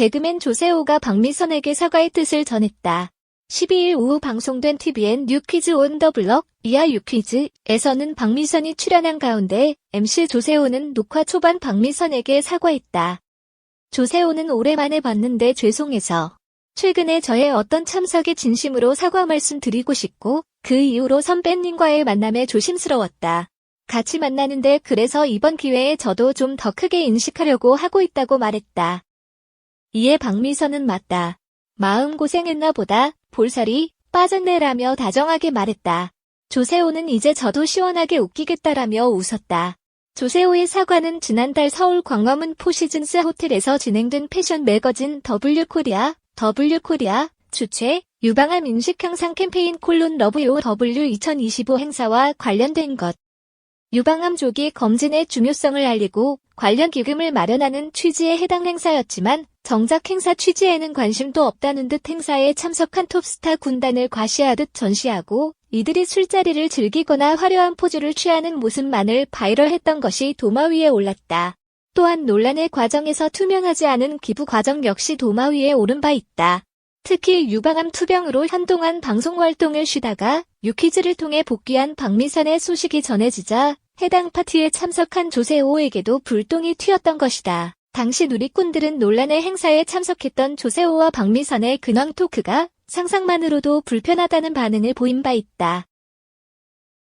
개그맨 조세호가 박미선에게 사과의 뜻을 전했다. 12일 오후 방송된 TVN 뉴퀴즈 온 더 블럭 이하 유퀴즈에서는 박미선이 출연한 가운데 MC 조세호는 녹화 초반 박미선에게 사과했다. 조세호는 오랜만에 봤는데 죄송해서 최근에 저의 어떤 참석에 진심으로 사과 말씀 드리고 싶고 그 이후로 선배님과의 만남에 조심스러웠다. 같이 만나는데 그래서 이번 기회에 저도 좀 더 크게 인식하려고 하고 있다고 말했다. 이에 박미선은 맞다. 마음 고생했나 보다 볼살이 빠졌네라며 다정하게 말했다. 조세호는 이제 저도 시원하게 웃기겠다라며 웃었다. 조세호의 사과는 지난달 서울 광화문 포시즌스 호텔에서 진행된 패션 매거진 W 코리아, W 코리아 주최 유방암 인식 향상 캠페인 콜론 러브요 W 2025 행사와 관련된 것. 유방암 조기 검진의 중요성을 알리고 관련 기금을 마련하는 취지에 해당 행사였지만 정작 행사 취지에는 관심도 없다는 듯 행사에 참석한 톱스타 군단을 과시하듯 전시하고 이들이 술자리를 즐기거나 화려한 포즈를 취하는 모습만을 바이럴했던 것이 도마 위에 올랐다. 또한 논란의 과정에서 투명하지 않은 기부 과정 역시 도마 위에 오른 바 있다. 특히 유방암 투병으로 한동안 방송 활동을 쉬다가 유퀴즈를 통해 복귀한 박미선의 소식이 전해지자 해당 파티에 참석한 조세호에게도 불똥이 튀었던 것이다. 당시 누리꾼들은 논란의 행사에 참석했던 조세호와 박미선의 근황 토크가 상상만으로도 불편하다는 반응을 보인 바 있다.